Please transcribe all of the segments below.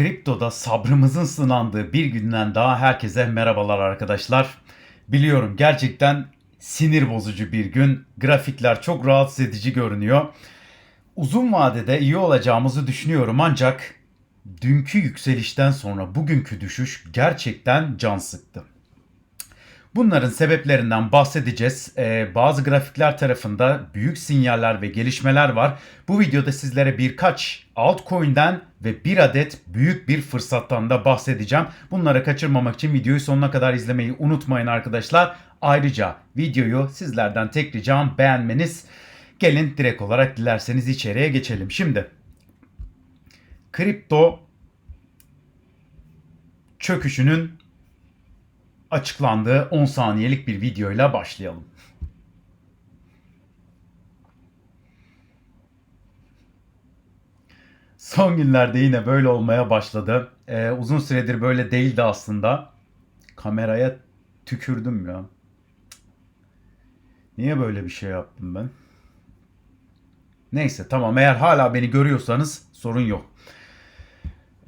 Kriptoda sabrımızın sınandığı bir günden daha herkese merhabalar arkadaşlar. Biliyorum gerçekten sinir bozucu bir gün. Grafikler çok rahatsız edici görünüyor. Uzun vadede iyi olacağımızı düşünüyorum ancak dünkü yükselişten sonra bugünkü düşüş gerçekten can sıktı. Bunların sebeplerinden bahsedeceğiz. Ee, bazı grafikler tarafında büyük sinyaller ve gelişmeler var. Bu videoda sizlere birkaç altcoin'den ve bir adet büyük bir fırsattan da bahsedeceğim. Bunları kaçırmamak için videoyu sonuna kadar izlemeyi unutmayın arkadaşlar. Ayrıca videoyu sizlerden tek ricam beğenmeniz. Gelin direkt olarak dilerseniz içeriye geçelim. Şimdi kripto çöküşünün açıklandığı 10 saniyelik bir videoyla başlayalım. Son günlerde yine böyle olmaya başladı. Ee, uzun süredir böyle değildi aslında. Kameraya tükürdüm ya. Niye böyle bir şey yaptım ben? Neyse tamam eğer hala beni görüyorsanız sorun yok.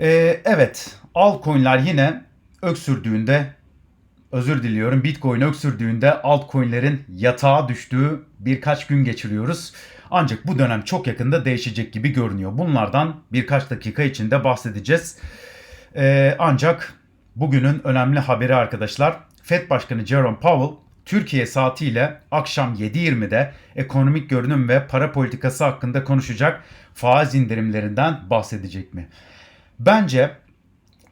Ee, evet altcoin'ler yine öksürdüğünde özür diliyorum Bitcoin öksürdüğünde altcoin'lerin yatağa düştüğü birkaç gün geçiriyoruz. Ancak bu dönem çok yakında değişecek gibi görünüyor. Bunlardan birkaç dakika içinde bahsedeceğiz. Ee, ancak bugünün önemli haberi arkadaşlar. Fed Başkanı Jerome Powell Türkiye saatiyle akşam 7.20'de ekonomik görünüm ve para politikası hakkında konuşacak faiz indirimlerinden bahsedecek mi? Bence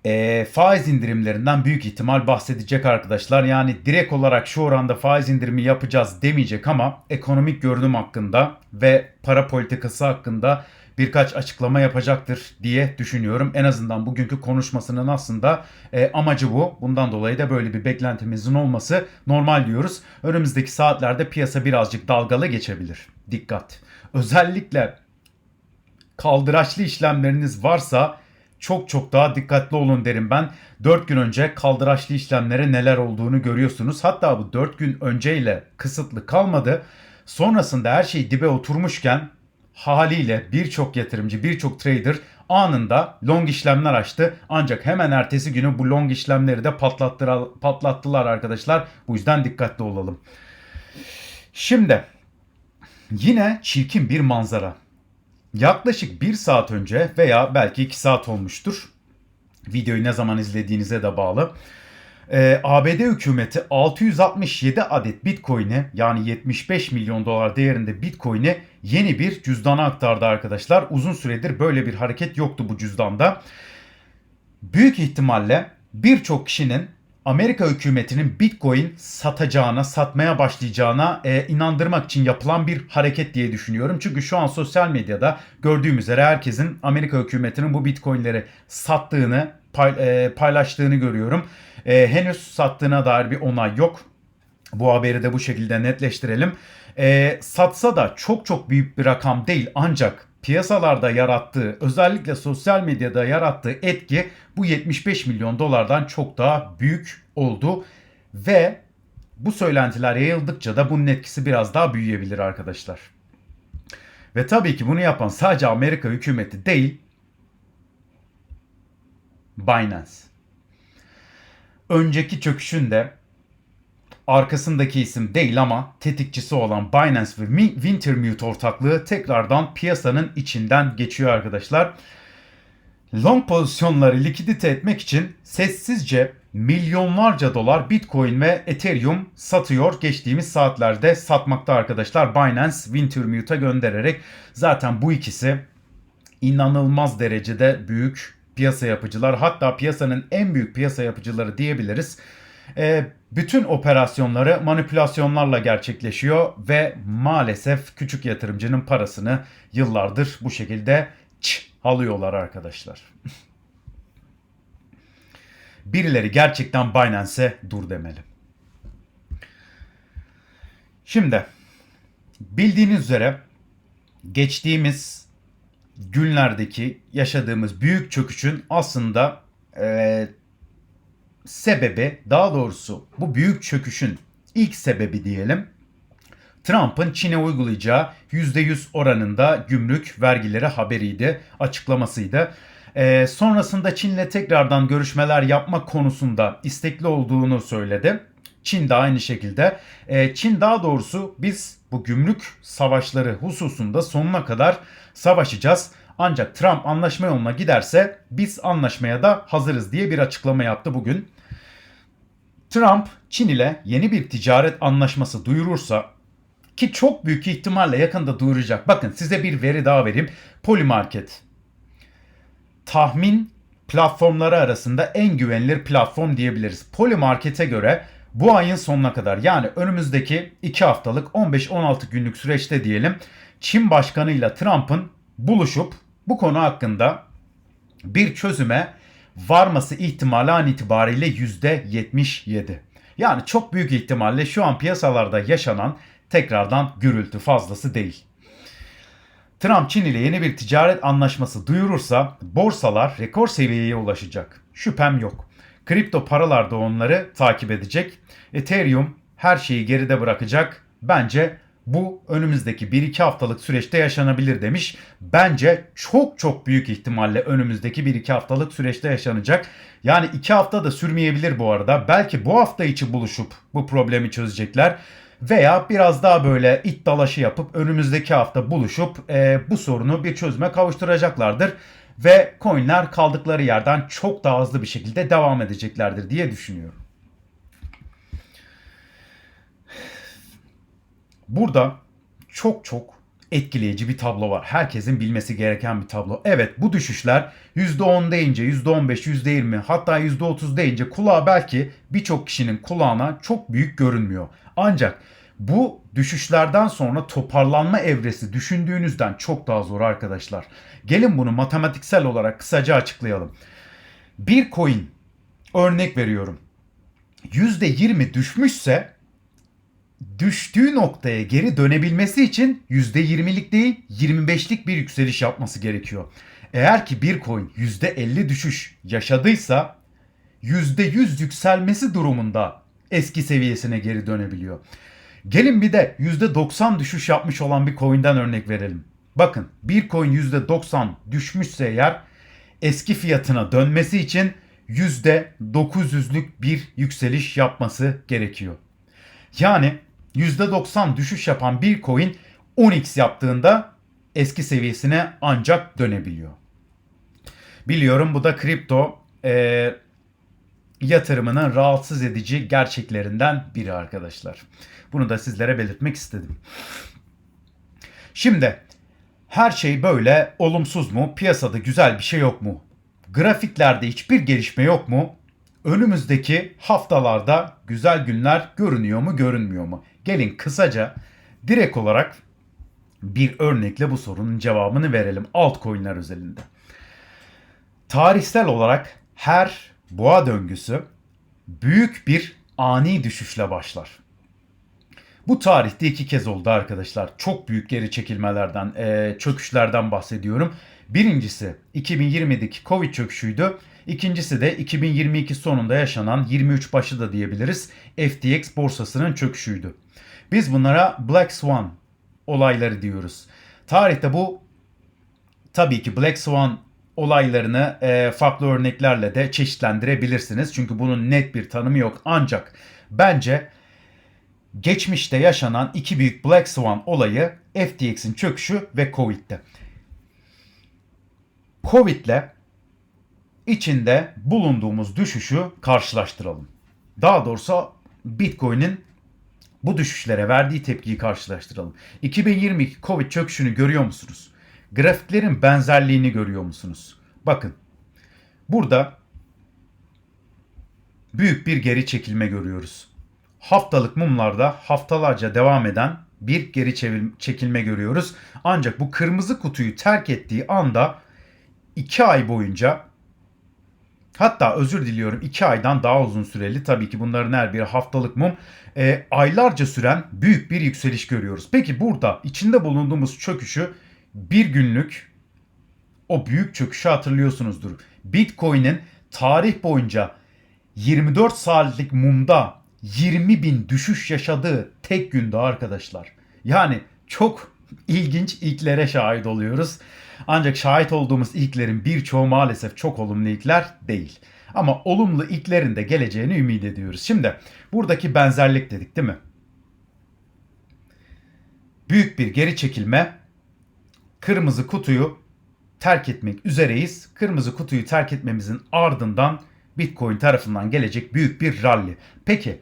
e, faiz indirimlerinden büyük ihtimal bahsedecek arkadaşlar. Yani direkt olarak şu oranda faiz indirimi yapacağız demeyecek ama ekonomik görünüm hakkında ve para politikası hakkında birkaç açıklama yapacaktır diye düşünüyorum. En azından bugünkü konuşmasının aslında e, amacı bu. Bundan dolayı da böyle bir beklentimizin olması normal diyoruz. Önümüzdeki saatlerde piyasa birazcık dalgalı geçebilir. Dikkat. Özellikle kaldıraçlı işlemleriniz varsa çok çok daha dikkatli olun derim ben. 4 gün önce kaldıraçlı işlemlere neler olduğunu görüyorsunuz. Hatta bu 4 gün önceyle kısıtlı kalmadı. Sonrasında her şey dibe oturmuşken haliyle birçok yatırımcı, birçok trader anında long işlemler açtı. Ancak hemen ertesi günü bu long işlemleri de patlattılar, arkadaşlar. Bu yüzden dikkatli olalım. Şimdi yine çirkin bir manzara. Yaklaşık bir saat önce veya belki iki saat olmuştur. Videoyu ne zaman izlediğinize de bağlı. Ee, ABD hükümeti 667 adet Bitcoin'i yani 75 milyon dolar değerinde Bitcoin'i yeni bir cüzdana aktardı arkadaşlar. Uzun süredir böyle bir hareket yoktu bu cüzdanda. Büyük ihtimalle birçok kişinin Amerika hükümetinin Bitcoin satacağına, satmaya başlayacağına e, inandırmak için yapılan bir hareket diye düşünüyorum. Çünkü şu an sosyal medyada gördüğümüz üzere herkesin Amerika hükümetinin bu Bitcoin'leri sattığını, pay, e, paylaştığını görüyorum. E, henüz sattığına dair bir onay yok. Bu haberi de bu şekilde netleştirelim. E, satsa da çok çok büyük bir rakam değil ancak piyasalarda yarattığı özellikle sosyal medyada yarattığı etki bu 75 milyon dolardan çok daha büyük oldu ve bu söylentiler yayıldıkça da bunun etkisi biraz daha büyüyebilir arkadaşlar. Ve tabii ki bunu yapan sadece Amerika hükümeti değil Binance. Önceki çöküşünde arkasındaki isim değil ama tetikçisi olan Binance ve Wintermute ortaklığı tekrardan piyasanın içinden geçiyor arkadaşlar. Long pozisyonları likidite etmek için sessizce milyonlarca dolar Bitcoin ve Ethereum satıyor. Geçtiğimiz saatlerde satmakta arkadaşlar Binance Wintermute'a göndererek zaten bu ikisi inanılmaz derecede büyük piyasa yapıcılar hatta piyasanın en büyük piyasa yapıcıları diyebiliriz e, bütün operasyonları manipülasyonlarla gerçekleşiyor ve maalesef küçük yatırımcının parasını yıllardır bu şekilde ç alıyorlar arkadaşlar. Birileri gerçekten Binance'e dur demeli. Şimdi bildiğiniz üzere geçtiğimiz günlerdeki yaşadığımız büyük çöküşün aslında e, sebebi daha doğrusu bu büyük çöküşün ilk sebebi diyelim Trump'ın Çin'e uygulayacağı %100 oranında gümrük vergileri haberiydi, açıklamasıydı. Ee, sonrasında Çin'le tekrardan görüşmeler yapma konusunda istekli olduğunu söyledi. Çin de aynı şekilde. Ee, Çin daha doğrusu biz bu gümrük savaşları hususunda sonuna kadar savaşacağız. Ancak Trump anlaşma yoluna giderse biz anlaşmaya da hazırız diye bir açıklama yaptı bugün. Trump Çin ile yeni bir ticaret anlaşması duyurursa ki çok büyük ihtimalle yakında duyuracak. Bakın size bir veri daha vereyim. Polymarket tahmin platformları arasında en güvenilir platform diyebiliriz. Polymarket'e göre bu ayın sonuna kadar yani önümüzdeki 2 haftalık 15-16 günlük süreçte diyelim Çin Başkanı ile Trump'ın buluşup bu konu hakkında bir çözüme varması ihtimali an itibariyle %77. Yani çok büyük ihtimalle şu an piyasalarda yaşanan tekrardan gürültü fazlası değil. Trump Çin ile yeni bir ticaret anlaşması duyurursa borsalar rekor seviyeye ulaşacak. Şüphem yok. Kripto paralar da onları takip edecek. Ethereum her şeyi geride bırakacak. Bence bu önümüzdeki 1-2 haftalık süreçte yaşanabilir demiş. Bence çok çok büyük ihtimalle önümüzdeki 1-2 haftalık süreçte yaşanacak. Yani 2 hafta da sürmeyebilir bu arada. Belki bu hafta içi buluşup bu problemi çözecekler. Veya biraz daha böyle it dalaşı yapıp önümüzdeki hafta buluşup e, bu sorunu bir çözüme kavuşturacaklardır. Ve coinler kaldıkları yerden çok daha hızlı bir şekilde devam edeceklerdir diye düşünüyorum. Burada çok çok etkileyici bir tablo var. Herkesin bilmesi gereken bir tablo. Evet bu düşüşler %10 deyince %15, %20 hatta %30 deyince kulağa belki birçok kişinin kulağına çok büyük görünmüyor. Ancak bu düşüşlerden sonra toparlanma evresi düşündüğünüzden çok daha zor arkadaşlar. Gelin bunu matematiksel olarak kısaca açıklayalım. Bir coin örnek veriyorum. %20 düşmüşse düştüğü noktaya geri dönebilmesi için %20'lik değil 25'lik bir yükseliş yapması gerekiyor. Eğer ki bir coin %50 düşüş yaşadıysa %100 yükselmesi durumunda eski seviyesine geri dönebiliyor. Gelin bir de %90 düşüş yapmış olan bir coin'den örnek verelim. Bakın bir coin %90 düşmüşse eğer eski fiyatına dönmesi için %900'lük bir yükseliş yapması gerekiyor. Yani %90 düşüş yapan bir coin 10x yaptığında eski seviyesine ancak dönebiliyor. Biliyorum bu da kripto e, yatırımının rahatsız edici gerçeklerinden biri arkadaşlar. Bunu da sizlere belirtmek istedim. Şimdi her şey böyle olumsuz mu? Piyasada güzel bir şey yok mu? Grafiklerde hiçbir gelişme yok mu? Önümüzdeki haftalarda güzel günler görünüyor mu, görünmüyor mu? Gelin kısaca direkt olarak bir örnekle bu sorunun cevabını verelim altcoin'ler özelinde. Tarihsel olarak her boğa döngüsü büyük bir ani düşüşle başlar. Bu tarihte iki kez oldu arkadaşlar. Çok büyük geri çekilmelerden, e, çöküşlerden bahsediyorum. Birincisi 2020'deki Covid çöküşüydü. İkincisi de 2022 sonunda yaşanan 23 başı da diyebiliriz FTX borsasının çöküşüydü. Biz bunlara Black Swan olayları diyoruz. Tarihte bu tabii ki Black Swan olaylarını e, farklı örneklerle de çeşitlendirebilirsiniz. Çünkü bunun net bir tanımı yok. Ancak bence geçmişte yaşanan iki büyük Black Swan olayı FTX'in çöküşü ve Covid'de. Covid'le içinde bulunduğumuz düşüşü karşılaştıralım. Daha doğrusu Bitcoin'in bu düşüşlere verdiği tepkiyi karşılaştıralım. 2022 Covid çöküşünü görüyor musunuz? Grafiklerin benzerliğini görüyor musunuz? Bakın. Burada büyük bir geri çekilme görüyoruz. Haftalık mumlarda haftalarca devam eden bir geri çekilme görüyoruz. Ancak bu kırmızı kutuyu terk ettiği anda 2 ay boyunca Hatta özür diliyorum 2 aydan daha uzun süreli tabii ki bunların her biri haftalık mum e, aylarca süren büyük bir yükseliş görüyoruz. Peki burada içinde bulunduğumuz çöküşü bir günlük o büyük çöküşü hatırlıyorsunuzdur. Bitcoin'in tarih boyunca 24 saatlik mumda 20 bin düşüş yaşadığı tek günde arkadaşlar. Yani çok ilginç ilklere şahit oluyoruz. Ancak şahit olduğumuz ilklerin birçoğu maalesef çok olumlu ilkler değil. Ama olumlu ilklerin de geleceğini ümit ediyoruz. Şimdi buradaki benzerlik dedik değil mi? Büyük bir geri çekilme. Kırmızı kutuyu terk etmek üzereyiz. Kırmızı kutuyu terk etmemizin ardından Bitcoin tarafından gelecek büyük bir rally. Peki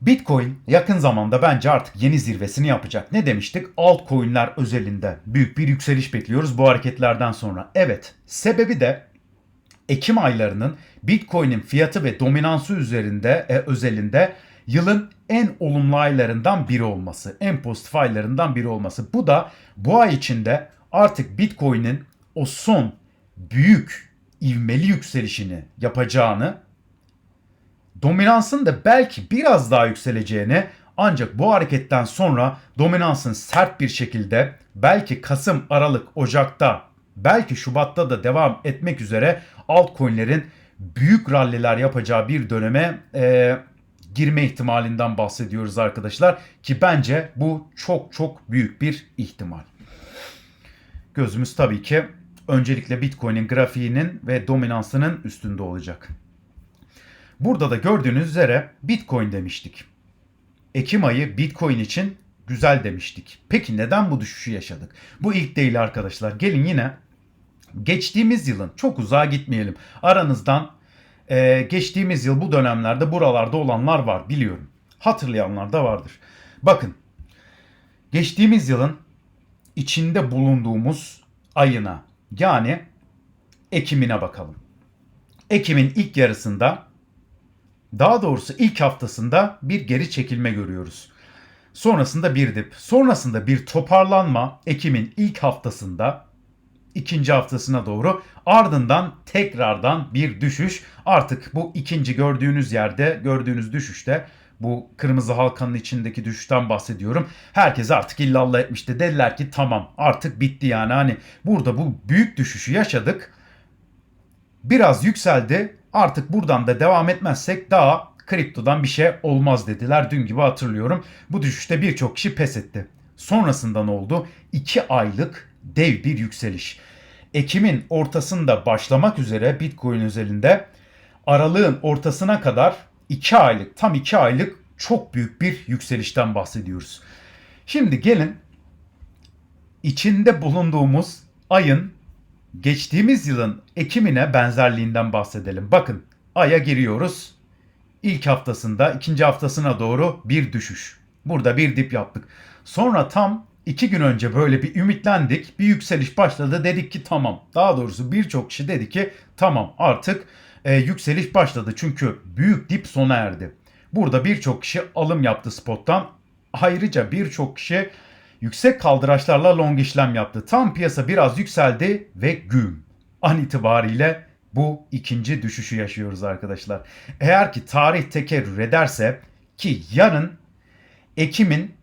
Bitcoin yakın zamanda bence artık yeni zirvesini yapacak. Ne demiştik? Altcoin'ler özelinde büyük bir yükseliş bekliyoruz bu hareketlerden sonra. Evet, sebebi de Ekim aylarının Bitcoin'in fiyatı ve dominansı üzerinde e, özelinde yılın en olumlu aylarından biri olması, en pozitif aylarından biri olması. Bu da bu ay içinde artık Bitcoin'in o son büyük ivmeli yükselişini yapacağını, dominansın da belki biraz daha yükseleceğini ancak bu hareketten sonra dominansın sert bir şekilde belki Kasım, Aralık, Ocak'ta belki Şubat'ta da devam etmek üzere altcoin'lerin büyük ralliler yapacağı bir döneme e, girme ihtimalinden bahsediyoruz arkadaşlar ki bence bu çok çok büyük bir ihtimal. Gözümüz tabii ki öncelikle Bitcoin'in grafiğinin ve dominansının üstünde olacak. Burada da gördüğünüz üzere Bitcoin demiştik. Ekim ayı Bitcoin için güzel demiştik. Peki neden bu düşüşü yaşadık? Bu ilk değil arkadaşlar. Gelin yine geçtiğimiz yılın çok uzağa gitmeyelim. Aranızdan e, geçtiğimiz yıl bu dönemlerde buralarda olanlar var biliyorum. Hatırlayanlar da vardır. Bakın geçtiğimiz yılın içinde bulunduğumuz ayına yani Ekim'ine bakalım. Ekim'in ilk yarısında daha doğrusu ilk haftasında bir geri çekilme görüyoruz. Sonrasında bir dip, sonrasında bir toparlanma Ekim'in ilk haftasında ikinci haftasına doğru ardından tekrardan bir düşüş. Artık bu ikinci gördüğünüz yerde gördüğünüz düşüşte bu kırmızı halkanın içindeki düşüşten bahsediyorum. Herkes artık illallah etmişti. Dediler ki tamam artık bitti yani. Hani burada bu büyük düşüşü yaşadık. Biraz yükseldi. Artık buradan da devam etmezsek daha kriptodan bir şey olmaz dediler. Dün gibi hatırlıyorum. Bu düşüşte birçok kişi pes etti. Sonrasında ne oldu? 2 aylık dev bir yükseliş. Ekim'in ortasında başlamak üzere Bitcoin özelinde aralığın ortasına kadar 2 aylık tam 2 aylık çok büyük bir yükselişten bahsediyoruz. Şimdi gelin içinde bulunduğumuz ayın geçtiğimiz yılın Ekim'ine benzerliğinden bahsedelim. Bakın aya giriyoruz. İlk haftasında ikinci haftasına doğru bir düşüş. Burada bir dip yaptık. Sonra tam iki gün önce böyle bir ümitlendik. Bir yükseliş başladı. Dedik ki tamam. Daha doğrusu birçok kişi dedi ki tamam artık e, yükseliş başladı. Çünkü büyük dip sona erdi. Burada birçok kişi alım yaptı spottan. Ayrıca birçok kişi yüksek kaldıraçlarla long işlem yaptı. Tam piyasa biraz yükseldi ve güm. An itibariyle bu ikinci düşüşü yaşıyoruz arkadaşlar. Eğer ki tarih tekerrür ederse ki yarın Ekim'in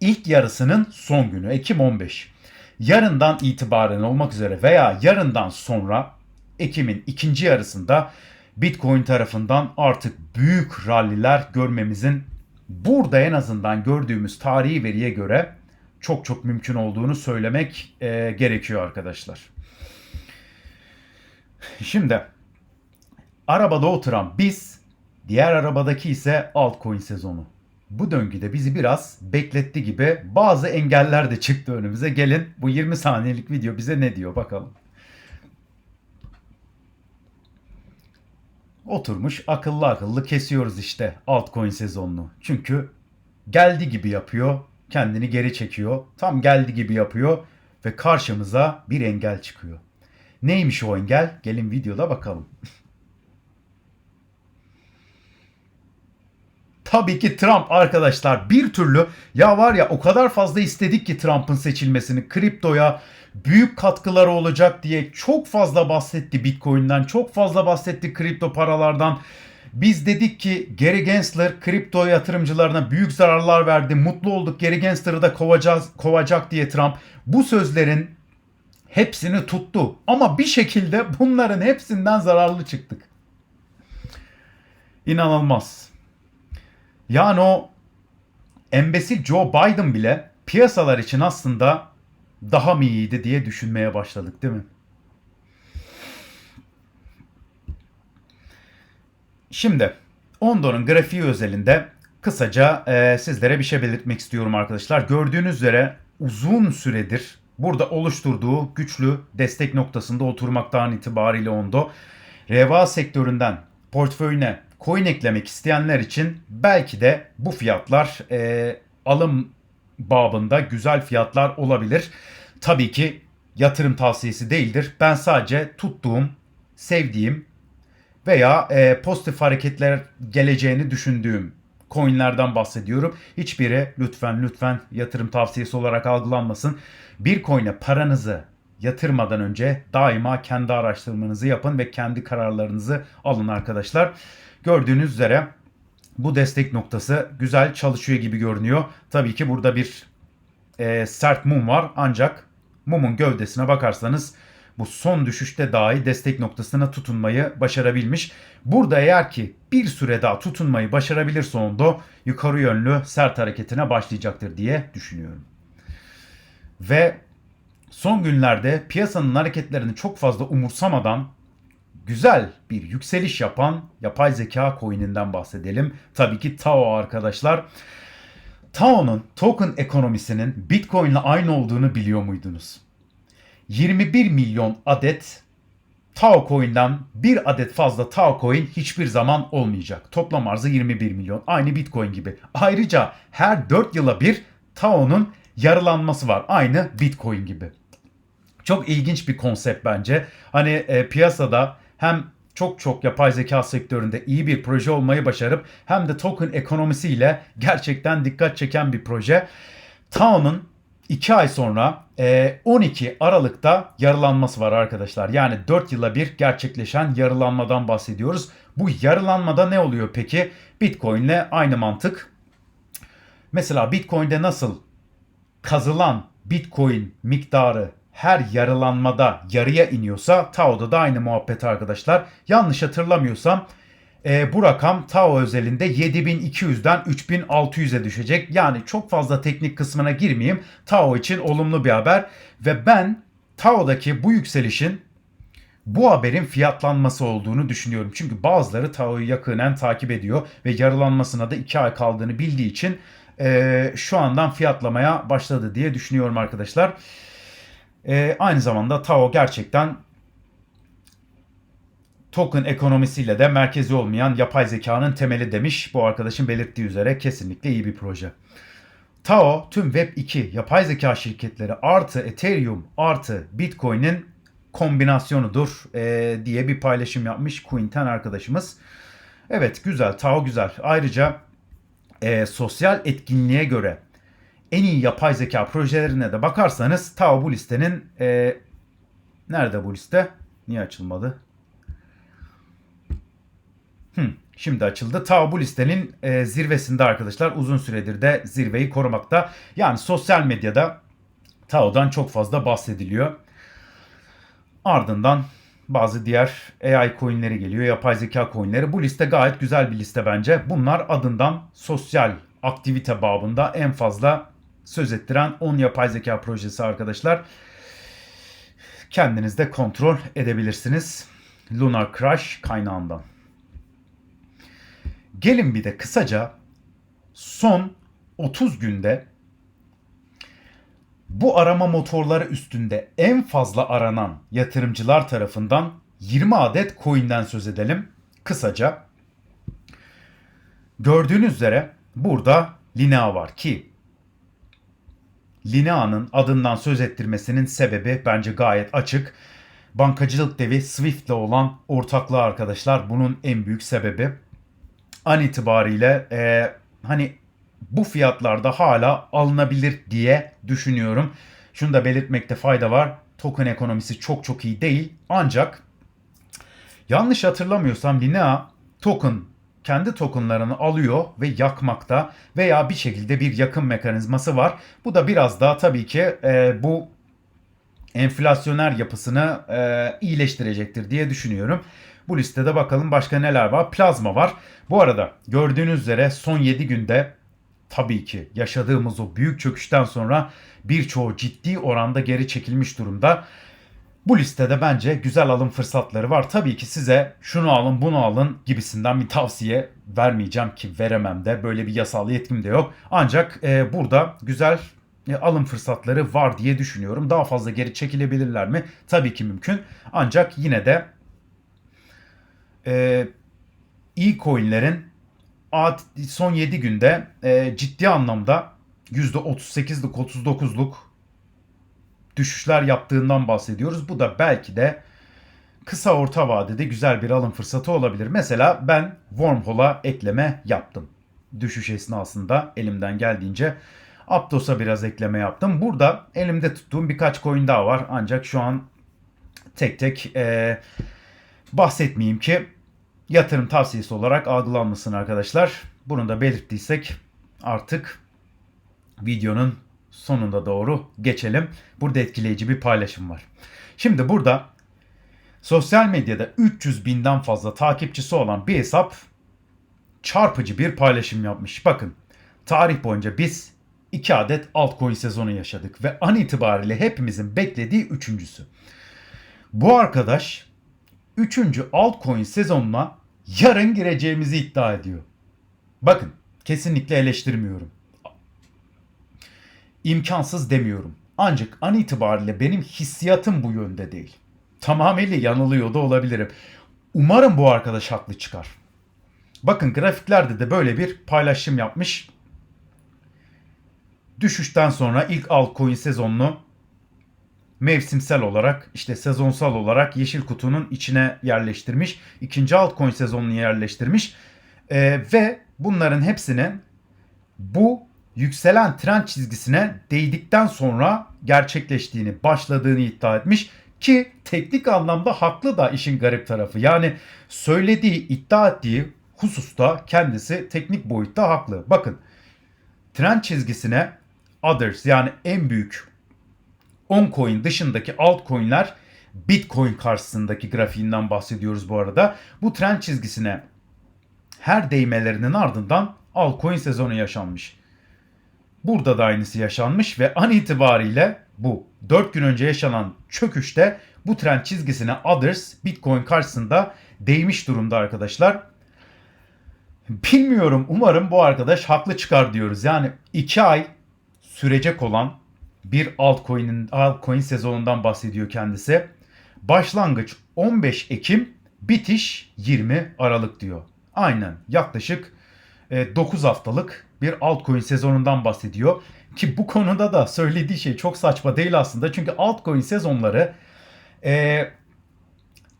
ilk yarısının son günü Ekim 15. Yarından itibaren olmak üzere veya yarından sonra Ekim'in ikinci yarısında Bitcoin tarafından artık büyük ralliler görmemizin burada en azından gördüğümüz tarihi veriye göre çok çok mümkün olduğunu söylemek e, gerekiyor arkadaşlar. Şimdi arabada oturan biz, diğer arabadaki ise altcoin sezonu. Bu döngüde bizi biraz bekletti gibi bazı engeller de çıktı önümüze. Gelin bu 20 saniyelik video bize ne diyor bakalım. Oturmuş akıllı akıllı kesiyoruz işte altcoin sezonunu. Çünkü geldi gibi yapıyor, kendini geri çekiyor. Tam geldi gibi yapıyor ve karşımıza bir engel çıkıyor. Neymiş o engel? Gelin videoda bakalım. Tabii ki Trump arkadaşlar bir türlü ya var ya o kadar fazla istedik ki Trump'ın seçilmesini kriptoya büyük katkıları olacak diye çok fazla bahsetti Bitcoin'den çok fazla bahsetti kripto paralardan. Biz dedik ki Gary Gensler kripto yatırımcılarına büyük zararlar verdi. Mutlu olduk Gary Gensler'ı da kovacağız, kovacak diye Trump. Bu sözlerin hepsini tuttu. Ama bir şekilde bunların hepsinden zararlı çıktık. İnanılmaz. Yani o embesil Joe Biden bile piyasalar için aslında daha mı iyiydi diye düşünmeye başladık değil mi? Şimdi Ondo'nun grafiği özelinde kısaca e, sizlere bir şey belirtmek istiyorum arkadaşlar. Gördüğünüz üzere uzun süredir burada oluşturduğu güçlü destek noktasında oturmaktan itibariyle Ondo. Reva sektöründen portföyüne coin eklemek isteyenler için belki de bu fiyatlar e, alım babında güzel fiyatlar olabilir. Tabii ki yatırım tavsiyesi değildir. Ben sadece tuttuğum, sevdiğim veya e, pozitif hareketler geleceğini düşündüğüm coinlerden bahsediyorum. Hiçbiri lütfen lütfen yatırım tavsiyesi olarak algılanmasın. Bir coin'e paranızı yatırmadan önce daima kendi araştırmanızı yapın ve kendi kararlarınızı alın arkadaşlar. Gördüğünüz üzere bu destek noktası güzel çalışıyor gibi görünüyor. Tabii ki burada bir e, sert mum var ancak mumun gövdesine bakarsanız bu son düşüşte dahi destek noktasına tutunmayı başarabilmiş. Burada eğer ki bir süre daha tutunmayı başarabilirse Ondo yukarı yönlü sert hareketine başlayacaktır diye düşünüyorum. Ve son günlerde piyasanın hareketlerini çok fazla umursamadan güzel bir yükseliş yapan yapay zeka coin'inden bahsedelim. Tabii ki Tao arkadaşlar. Tao'nun token ekonomisinin Bitcoin ile aynı olduğunu biliyor muydunuz? 21 milyon adet Tao Coin'den bir adet fazla Tao Coin hiçbir zaman olmayacak. Toplam arzı 21 milyon. Aynı Bitcoin gibi. Ayrıca her 4 yıla bir Tao'nun yarılanması var. Aynı Bitcoin gibi. Çok ilginç bir konsept bence. Hani e, piyasada hem çok çok yapay zeka sektöründe iyi bir proje olmayı başarıp hem de token ekonomisiyle gerçekten dikkat çeken bir proje. Tao'nun 2 ay sonra 12 e, Aralık'ta yarılanması var arkadaşlar. Yani 4 yıla bir gerçekleşen yarılanmadan bahsediyoruz. Bu yarılanmada ne oluyor peki? Bitcoin ile aynı mantık. Mesela Bitcoin'de nasıl kazılan Bitcoin miktarı her yarılanmada yarıya iniyorsa Tao'da da aynı muhabbet arkadaşlar. Yanlış hatırlamıyorsam e, bu rakam Tao özelinde 7200'den 3600'e düşecek. Yani çok fazla teknik kısmına girmeyeyim. Tao için olumlu bir haber ve ben Tao'daki bu yükselişin bu haberin fiyatlanması olduğunu düşünüyorum. Çünkü bazıları Tao'yu yakinen takip ediyor ve yarılanmasına da 2 ay kaldığını bildiği için e, şu andan fiyatlamaya başladı diye düşünüyorum arkadaşlar. E, aynı zamanda Tao gerçekten token ekonomisiyle de merkezi olmayan yapay zekanın temeli demiş. Bu arkadaşın belirttiği üzere kesinlikle iyi bir proje. Tao tüm Web2 yapay zeka şirketleri artı Ethereum artı Bitcoin'in kombinasyonudur e, diye bir paylaşım yapmış Quinten arkadaşımız. Evet güzel Tao güzel. Ayrıca e, sosyal etkinliğe göre en iyi yapay zeka projelerine de bakarsanız Tao bu listenin e, nerede bu liste? Niye açılmadı? Şimdi açıldı. Ta bu listenin e, zirvesinde arkadaşlar uzun süredir de zirveyi korumakta. Yani sosyal medyada Tao'dan çok fazla bahsediliyor. Ardından bazı diğer AI coinleri geliyor, yapay zeka coinleri. Bu liste gayet güzel bir liste bence. Bunlar adından sosyal aktivite babında en fazla söz ettiren 10 yapay zeka projesi arkadaşlar. Kendiniz de kontrol edebilirsiniz. Lunar Crash kaynağından. Gelin bir de kısaca son 30 günde bu arama motorları üstünde en fazla aranan yatırımcılar tarafından 20 adet coin'den söz edelim. Kısaca gördüğünüz üzere burada Linea var ki Linea'nın adından söz ettirmesinin sebebi bence gayet açık. Bankacılık devi Swift ile olan ortaklığı arkadaşlar bunun en büyük sebebi an itibariyle e, hani bu fiyatlarda hala alınabilir diye düşünüyorum. Şunu da belirtmekte fayda var. Token ekonomisi çok çok iyi değil. Ancak yanlış hatırlamıyorsam Linea token kendi tokenlarını alıyor ve yakmakta veya bir şekilde bir yakın mekanizması var. Bu da biraz daha tabii ki e, bu enflasyoner yapısını e, iyileştirecektir diye düşünüyorum. Bu listede bakalım başka neler var. Plazma var. Bu arada gördüğünüz üzere son 7 günde tabii ki yaşadığımız o büyük çöküşten sonra birçoğu ciddi oranda geri çekilmiş durumda. Bu listede bence güzel alım fırsatları var. Tabii ki size şunu alın bunu alın gibisinden bir tavsiye vermeyeceğim ki veremem de böyle bir yasal yetkim de yok. Ancak e, burada güzel e, alım fırsatları var diye düşünüyorum. Daha fazla geri çekilebilirler mi? Tabii ki mümkün. Ancak yine de e, iyi coinlerin son 7 günde e, ciddi anlamda %38'lik 39'luk düşüşler yaptığından bahsediyoruz. Bu da belki de kısa orta vadede güzel bir alım fırsatı olabilir. Mesela ben Wormhole'a ekleme yaptım. Düşüş esnasında elimden geldiğince Aptos'a biraz ekleme yaptım. Burada elimde tuttuğum birkaç coin daha var. Ancak şu an tek tek e, bahsetmeyeyim ki yatırım tavsiyesi olarak algılanmasın arkadaşlar. Bunu da belirttiysek artık videonun sonunda doğru geçelim. Burada etkileyici bir paylaşım var. Şimdi burada sosyal medyada 300 binden fazla takipçisi olan bir hesap çarpıcı bir paylaşım yapmış. Bakın tarih boyunca biz 2 adet altcoin sezonu yaşadık ve an itibariyle hepimizin beklediği üçüncüsü. Bu arkadaş 3. altcoin sezonuna yarın gireceğimizi iddia ediyor. Bakın kesinlikle eleştirmiyorum. İmkansız demiyorum. Ancak an itibariyle benim hissiyatım bu yönde değil. Tamamıyla yanılıyor da olabilirim. Umarım bu arkadaş haklı çıkar. Bakın grafiklerde de böyle bir paylaşım yapmış. Düşüşten sonra ilk altcoin sezonunu mevsimsel olarak işte sezonsal olarak yeşil kutunun içine yerleştirmiş. İkinci altcoin sezonunu yerleştirmiş. Ee, ve bunların hepsini bu yükselen trend çizgisine değdikten sonra gerçekleştiğini, başladığını iddia etmiş ki teknik anlamda haklı da işin garip tarafı. Yani söylediği, iddia ettiği hususta kendisi teknik boyutta haklı. Bakın trend çizgisine others yani en büyük 10 coin dışındaki altcoin'ler Bitcoin karşısındaki grafiğinden bahsediyoruz bu arada. Bu trend çizgisine her değmelerinin ardından altcoin sezonu yaşanmış. Burada da aynısı yaşanmış ve an itibariyle bu 4 gün önce yaşanan çöküşte bu trend çizgisine others Bitcoin karşısında değmiş durumda arkadaşlar. Bilmiyorum umarım bu arkadaş haklı çıkar diyoruz. Yani 2 ay sürecek olan bir altcoin'in altcoin sezonundan bahsediyor kendisi. Başlangıç 15 Ekim, bitiş 20 Aralık diyor. Aynen yaklaşık 9 e, haftalık bir altcoin sezonundan bahsediyor. Ki bu konuda da söylediği şey çok saçma değil aslında. Çünkü altcoin sezonları e,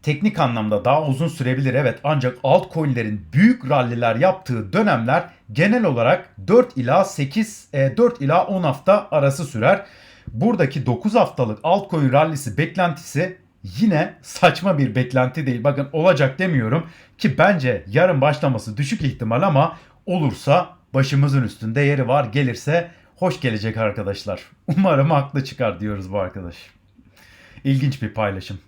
teknik anlamda daha uzun sürebilir evet. Ancak altcoin'lerin büyük ralliler yaptığı dönemler genel olarak 4 ila 8, e, 4 ila 10 hafta arası sürer. Buradaki 9 haftalık altcoin rallisi beklentisi yine saçma bir beklenti değil. Bakın olacak demiyorum ki bence yarın başlaması düşük ihtimal ama olursa başımızın üstünde yeri var. Gelirse hoş gelecek arkadaşlar. Umarım haklı çıkar diyoruz bu arkadaş. İlginç bir paylaşım.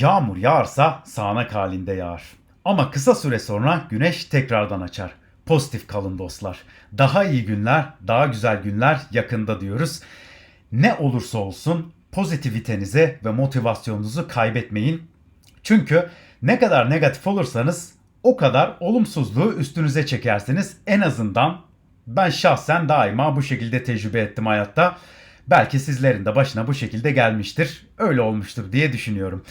Yağmur yağarsa sağanak halinde yağar. Ama kısa süre sonra güneş tekrardan açar. Pozitif kalın dostlar. Daha iyi günler, daha güzel günler yakında diyoruz. Ne olursa olsun pozitivitenizi ve motivasyonunuzu kaybetmeyin. Çünkü ne kadar negatif olursanız o kadar olumsuzluğu üstünüze çekersiniz. En azından ben şahsen daima bu şekilde tecrübe ettim hayatta. Belki sizlerin de başına bu şekilde gelmiştir. Öyle olmuştur diye düşünüyorum.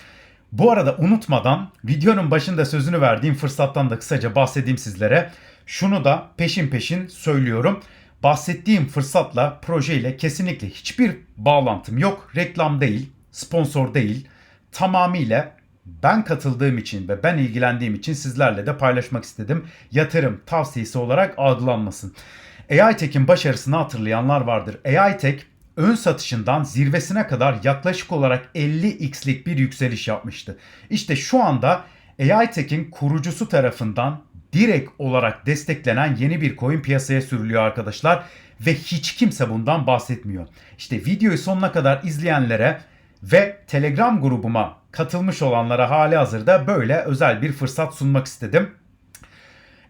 Bu arada unutmadan videonun başında sözünü verdiğim fırsattan da kısaca bahsedeyim sizlere. Şunu da peşin peşin söylüyorum. Bahsettiğim fırsatla projeyle kesinlikle hiçbir bağlantım yok. Reklam değil, sponsor değil. Tamamıyla ben katıldığım için ve ben ilgilendiğim için sizlerle de paylaşmak istedim. Yatırım tavsiyesi olarak algılanmasın. AI Tech'in başarısını hatırlayanlar vardır. AI Tech ön satışından zirvesine kadar yaklaşık olarak 50x'lik bir yükseliş yapmıştı. İşte şu anda AI Tech'in kurucusu tarafından direkt olarak desteklenen yeni bir coin piyasaya sürülüyor arkadaşlar ve hiç kimse bundan bahsetmiyor. İşte videoyu sonuna kadar izleyenlere ve Telegram grubuma katılmış olanlara hali hazırda böyle özel bir fırsat sunmak istedim.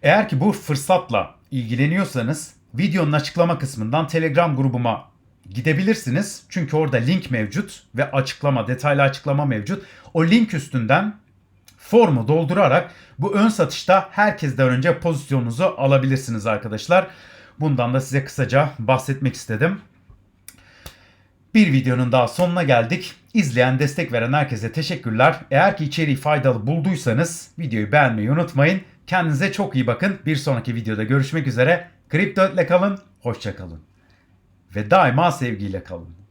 Eğer ki bu fırsatla ilgileniyorsanız videonun açıklama kısmından Telegram grubuma gidebilirsiniz. Çünkü orada link mevcut ve açıklama, detaylı açıklama mevcut. O link üstünden formu doldurarak bu ön satışta herkesten önce pozisyonunuzu alabilirsiniz arkadaşlar. Bundan da size kısaca bahsetmek istedim. Bir videonun daha sonuna geldik. İzleyen, destek veren herkese teşekkürler. Eğer ki içeriği faydalı bulduysanız videoyu beğenmeyi unutmayın. Kendinize çok iyi bakın. Bir sonraki videoda görüşmek üzere. Kripto ile kalın, hoşça kalın. Ve daima sevgiyle kalın.